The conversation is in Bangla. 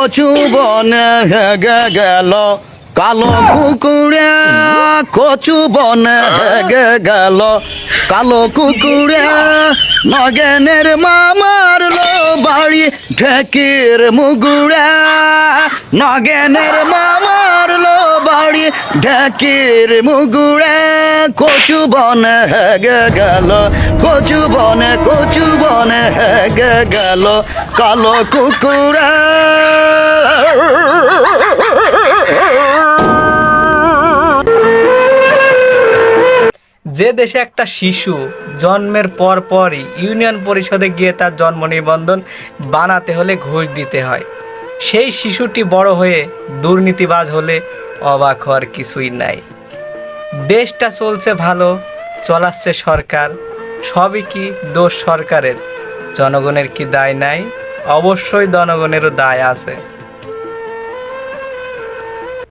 কচু বনে হেগে গেল, কালো কুকুরে কচু বনে হেগে গেল, কালো কুকুরে নগেনের মামার লো বাড়ি ঢেকির মুগুড়ে নগেনের মামার লো বাড়ি ঢেকির মুগুড়ে কচু বনে গেল কচু বনে কচু বনে গেল, কালো কুকুরে যে দেশে একটা শিশু জন্মের পর পরই ইউনিয়ন পরিষদে গিয়ে তার জন্ম নিবন্ধন বানাতে হলে ঘুষ দিতে হয়, সেই শিশুটি বড় হয়ে দুর্নীতিবাজ হলে অবাক হওয়ার কিছুই নাই। দেশটা চলছে ভালো, চলাচ্ছে সরকার, সবই কি দোষ সরকারের? জনগণের কি দায় নাই? অবশ্যই জনগণেরও দায় আছে।